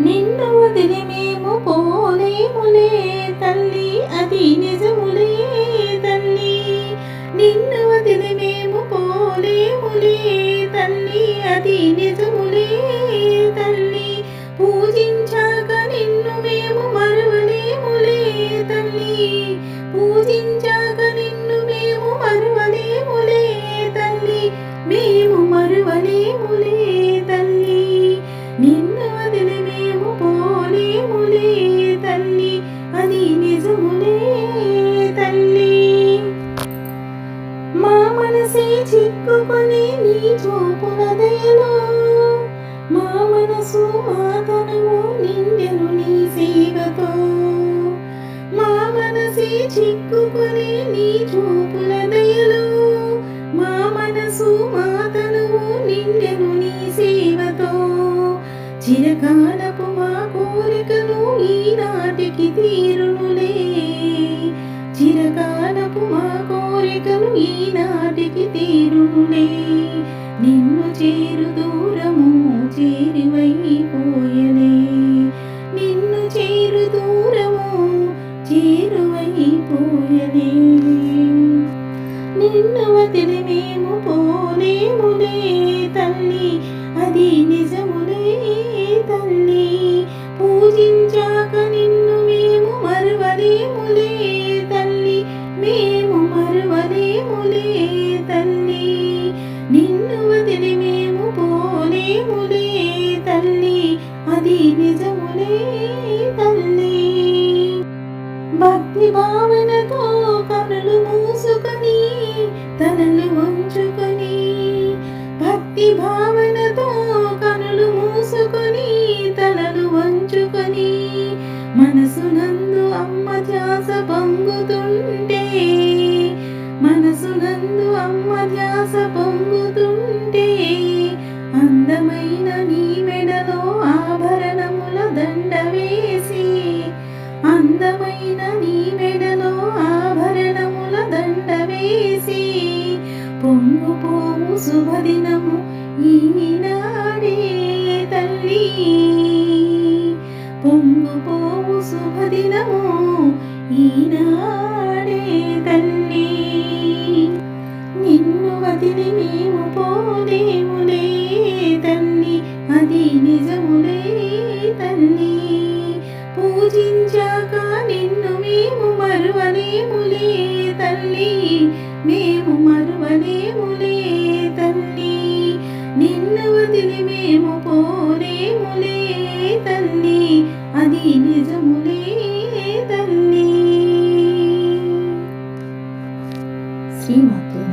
నిన్ను వదిలి మేము పోలేములే తల్లి అది నిజములే తల్లి. నిన్ను వదిలి మేము పోలేములే తల్లి అది నిజములే తల్లి. పూజించాక నిన్ను మేము మరువలేములే తల్లి. పూజించ చూపుల దయలో మా మనసు మా తనము నిండెను నీ సేవతో. మా మనసే చిక్కుకొని నీ చూపుల దయలో మా మనసు మా తనువు నిండెను నీ సేవతో. చిరకాలపు మా కోరికను ఈనాటికి తీరునులే. చిరకాలపు మా కోరికను ఈనాటికి చేరు దూరము చేరువైపోయలే నిన్ను చేరు దూరము చేరువైపోయలే నిన్ను వదిలి మేము పోలేములే తల్లి అది నిజములే తల్లి. పూజించాక నిన్ను మేము మరవలేములే. తల్లి. భక్తి భావనతో కనులు మూసుకొని తలలు వంచుకొని భక్తి భావనతో కనులు మూసుకొని తలలు వంచుకొని మనసునందు అమ్మ ధ్యాస పొంగుతుంటే మనసునందు అమ్మ ధ్యాస పొంగుతుంటే అందమైన వేసి అందమైన నీ మెడలో ఆభరణముల దండ వేసి పొంగు పోవు శుభదినము ఈనాడే తల్లి. పొంగు పోవు శుభదినము ఈనాడే తల్లి. నిన్ను వదిలి మేము పోదేములే తల్లి అది నిజములే తల్లి. పూజించాక నిన్ను మేము మరువలేములే తల్లి. మేము మరువలేములే తల్లి. నిన్ను వదిలి మేము పోలేములే తల్లి. అది నిజములే తల్లి. శ్రీమాత్రే